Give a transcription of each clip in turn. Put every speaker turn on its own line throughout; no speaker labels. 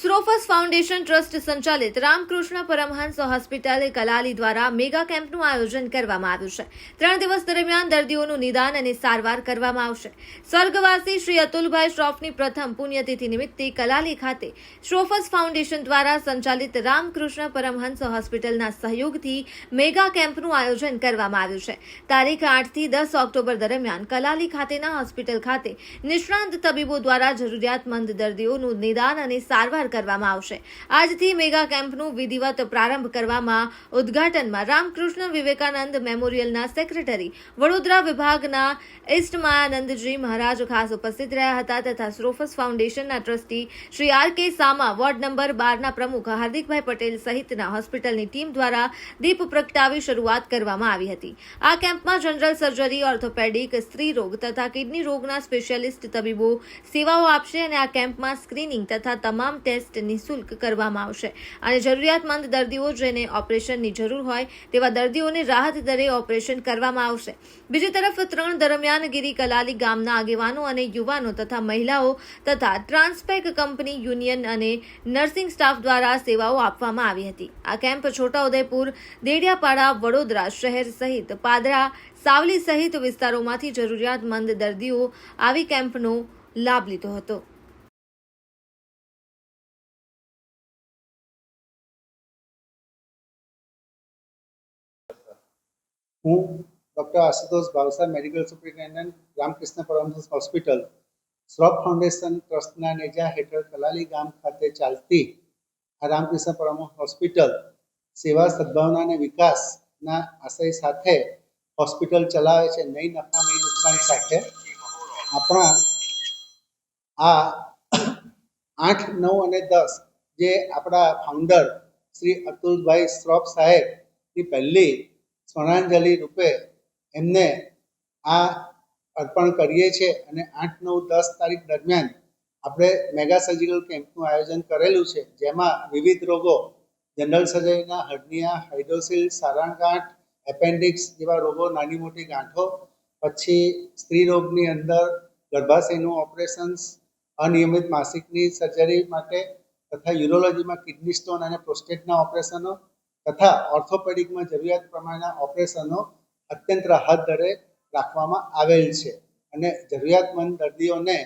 સ્રોફસ foundation trust સંચાલિત Ramakrishna Paramhansa hospital Kalali દ્વારા mega કેમ્પનું આયોજન કરવામાં આવ્યું છે. ત્રણ દિવસ દરમિયાન દર્દીઓનું નિદાન અને સારવાર કરવામાં આવશે. સ્વર્ગવાસી શ્રી અતુલભાઈ શ્રોફની પ્રથમ પુણ્યતિથિ નિમિત્તે કલાલી ખાતે શ્રોફસ ફાઉન્ડેશન દ્વારા સંચાલિત રામકૃષ્ણ પરમહંસ હોસ્પિટલના સહયોગથી મેગા કેમ્પનું આયોજન કરવામાં આવ્યું છે. તારીખ આઠથી દસ ઓક્ટોબર દરમિયાન કલાલી ખાતેના હોસ્પિટલ ખાતે નિષ્ણાંત તબીબો દ્વારા જરૂરિયાતમંદ દર્દીઓનું નિદાન અને સારવાર કરવામાં આવશે. આજથી મેગા કેમ્પનું વિધિવત પ્રારંભ કરવામાં ઉદ્ઘાટનમાં રામકૃષ્ણ વિવેકાનંદ મેમોરિયલના સેક્રેટરી વડોદરા વિભાગના ઇષ્ટમાયાનંદજી મહારાજ ખાસ ઉપસ્થિત રહ્યા હતા તથા શ્રોફસ ફાઉન્ડેશનના ટ્રસ્ટી શ્રી આર કે સામા, વોર્ડ નંબર બારના પ્રમુખ હાર્દિકભાઈ પટેલ સહિતના હોસ્પિટલની ટીમ દ્વારા દીપ પ્રગટાવી શરૂઆત કરવામાં આવી હતી. આ કેમ્પમાં જનરલ સર્જરી, ઓર્થોપેડિક, સ્ત્રી રોગ તથા કિડની રોગના સ્પેશિયાલિસ્ટ તબીબો સેવાઓ આપશે અને આ કેમ્પમાં સ્ક્રીનિંગ તથા તમામ ટેસ્ટ નિઃશુલ્ક કરવામાં આવશે. અને જરૂરિયાતમંદ દર્દીઓ જેને ઓપરેશનની જરૂર હોય તેવા દર્દીઓને રાહત દરે ઓપરેશન કરવામાં આવશે. બીજી તરફ ત્રણ દરમિયાન ગીરી કલાલી ગામના આગેવાનો અને યુવાનો તથા મહિલાઓ તથા ટ્રાન્સપેક કંપની યુનિયન અને નર્સિંગ સ્ટાફ દ્વારા સેવાઓ આપવામાં આવી હતી. આ કેમ્પ છોટાઉદેપુર, દેડિયાપાડા, વડોદરા શહેર સહિત પાદરા, સાવલી સહિત વિસ્તારોમાંથી જરૂરિયાતમંદ દર્દીઓ આવી કેમ્પનો લાભ લીધો હતો.
હું doctor Ashutosh Bhavsar medical superintendent Ramakrishna Paramhansa hospital Shroff foundation ટ્રસ્ટના નેજા હેઠળ કલાલી ગામ ખાતે ચાલતી આ રામકૃષ્ણ પરમહંસ હોસ્પિટલ સેવા સદભાવના અને વિકાસના આશય સાથે હોસ્પિટલ ચલાવે છે. નહીં નફા, નહીં નુકસાન સાથે આપણા આ આઠ, નવ અને દસ જે આપણા ફાઉન્ડર શ્રી અતુલભાઈ શ્રોફ સાહેબની પહેલી સ્મરણાંજલિ રૂપે એમને આ અર્પણ કરીએ છીએ અને આઠ, નવ, દસ તારીખ દરમિયાન આપણે મેગા સર્જિકલ કેમ્પનું આયોજન કરેલું છે, જેમાં વિવિધ રોગો, જનરલ સર્જરીના હર્નિયા, હાઇડ્રોસિલ સારણગાંઠ એપેન્ડિક્સ જેવા રોગો, નાની મોટી ગાંઠો, પછી સ્ત્રી રોગની અંદર ગર્ભાશયનું ઓપરેશન્સ, અનિયમિત માસિકની સર્જરી માટે તથા યુરોલોજીમાં કિડની સ્ટોન અને પ્રોસ્ટેટના ઓપરેશનો તથા ઓર્થોપેડિકમાં જરૂરિયાત પ્રમાણેના ઓપરેશનો અત્યંત રાહત દરે રાખવામાં આવેલ છે અને જરૂરિયાતમંદ દર્દીઓને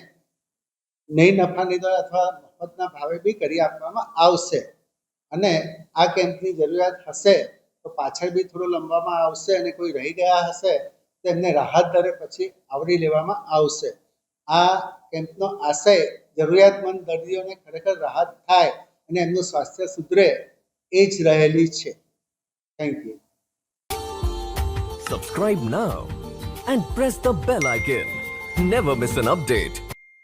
નહીં નફાની દર અથવા મફતના ભાવે બી કરી આપવામાં આવશે. અને આ કેમ્પની જરૂરિયાત હશે તો પાછળ બી થોડું લંબામાં આવશે અને કોઈ રહી ગયા હશે તો એમને રાહત દરે પછી આવરી લેવામાં આવશે. આ કેમ્પનો આશય જરૂરિયાતમંદ દર્દીઓને ખરેખર રાહત થાય અને એમનું સ્વાસ્થ્ય સુધરે એ જ રહેલી છે thank you
Subscribe now and press the bell icon. Never miss an update.